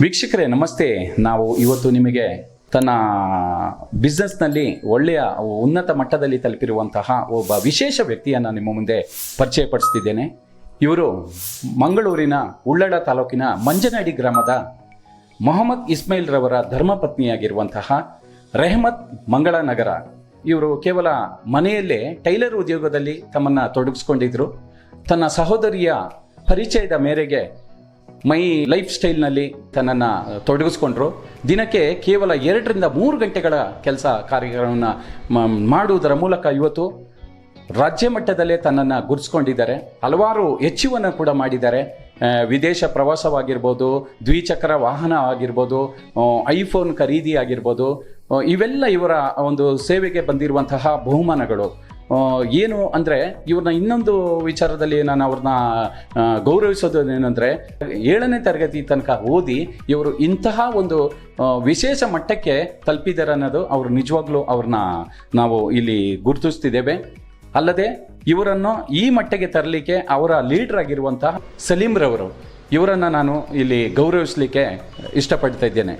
ವೀಕ್ಷಕರೇ, ನಮಸ್ತೆ. ನಾವು ಇವತ್ತು ನಿಮಗೆ ತನ್ನ ಬಿಸ್ನೆಸ್ನಲ್ಲಿ ಒಳ್ಳೆಯ, ಉನ್ನತ ಮಟ್ಟದಲ್ಲಿ ತಲುಪಿರುವಂತಹ ಒಬ್ಬ ವಿಶೇಷ ವ್ಯಕ್ತಿಯನ್ನು ನಿಮ್ಮ ಮುಂದೆ ಪರಿಚಯಪಡಿಸ್ತಿದ್ದೇನೆ ಇವರು ಮಂಗಳೂರಿನ ಉಳ್ಳಾಡ ತಾಲೂಕಿನ ಮಂಜನಹಳ್ಳಿ ಗ್ರಾಮದ ಮೊಹಮ್ಮದ್ ಇಸ್ಮೈಲ್ ರವರ ಧರ್ಮಪತ್ನಿಯಾಗಿರುವಂತಹ ರೆಹಮತ್ ಮಂಗಳನಗರ ಇವರು ಕೇವಲ ಮನೆಯಲ್ಲೇ ಟೈಲರ್ ಉದ್ಯೋಗದಲ್ಲಿ ತಮ್ಮನ್ನು ತೊಡಗಿಸ್ಕೊಂಡಿದ್ದರು ತನ್ನ ಸಹೋದರಿಯ ಪರಿಚಯದ ಮೇರೆಗೆ ಮೈ ಲೈಫ್ ಸ್ಟೈಲ್ನಲ್ಲಿ ತನ್ನನ್ನು ತೊಡಗಿಸ್ಕೊಂಡ್ರು. ದಿನಕ್ಕೆ ಕೇವಲ ಎರಡರಿಂದ ಮೂರು ಗಂಟೆಗಳ ಕೆಲಸ ಕಾರ್ಯಗಳನ್ನು ಮಾಡುವುದರ ಮೂಲಕ ಇವತ್ತು ರಾಜ್ಯ ಮಟ್ಟದಲ್ಲೇ ತನ್ನನ್ನು ಗುರುತಿಸ್ಕೊಂಡಿದ್ದಾರೆ ಹಲವಾರು ಹೆಚ್ಚುವನ್ನು ಕೂಡ ಮಾಡಿದ್ದಾರೆ. ವಿದೇಶ ಪ್ರವಾಸವಾಗಿರ್ಬೋದು, ದ್ವಿಚಕ್ರ ವಾಹನ ಆಗಿರ್ಬೋದು ಐಫೋನ್ ಖರೀದಿ ಆಗಿರ್ಬೋದು ಇವೆಲ್ಲ ಇವರ ಒಂದು ಸೇವೆಗೆ ಬಂದಿರುವಂತಹ ಬಹುಮಾನಗಳು. ಏನು ಅಂದರೆ ಇವ್ರನ್ನ ಇನ್ನೊಂದು ವಿಚಾರದಲ್ಲಿ ನಾನು ಅವ್ರನ್ನ ಗೌರವಿಸೋದು ಏನಂದರೆ ಏಳನೇ ತರಗತಿ ತನಕ ಓದಿ ಇವರು ಇಂತಹ ಒಂದು ವಿಶೇಷ ಮಟ್ಟಕ್ಕೆ ತಲುಪಿದ್ದಾರೆ ಅನ್ನೋದು ಅವರು ನಿಜವಾಗ್ಲೂ ಅವ್ರನ್ನ ನಾವು ಇಲ್ಲಿ ಗುರುತಿಸ್ತಿದ್ದೇವೆ. ಅಲ್ಲದೆ ಇವರನ್ನು ಈ ಮಟ್ಟಿಗೆ ತರಲಿಕ್ಕೆ ಅವರ ಲೀಡರ್ ಆಗಿರುವಂತಹ ಸಲೀಮ್ರವರು ರವರು ಇವರನ್ನು ನಾನು ಇಲ್ಲಿ ಗೌರವಿಸಲಿಕ್ಕೆ ಇಷ್ಟಪಡ್ತಾ ಇದ್ದೇನೆ.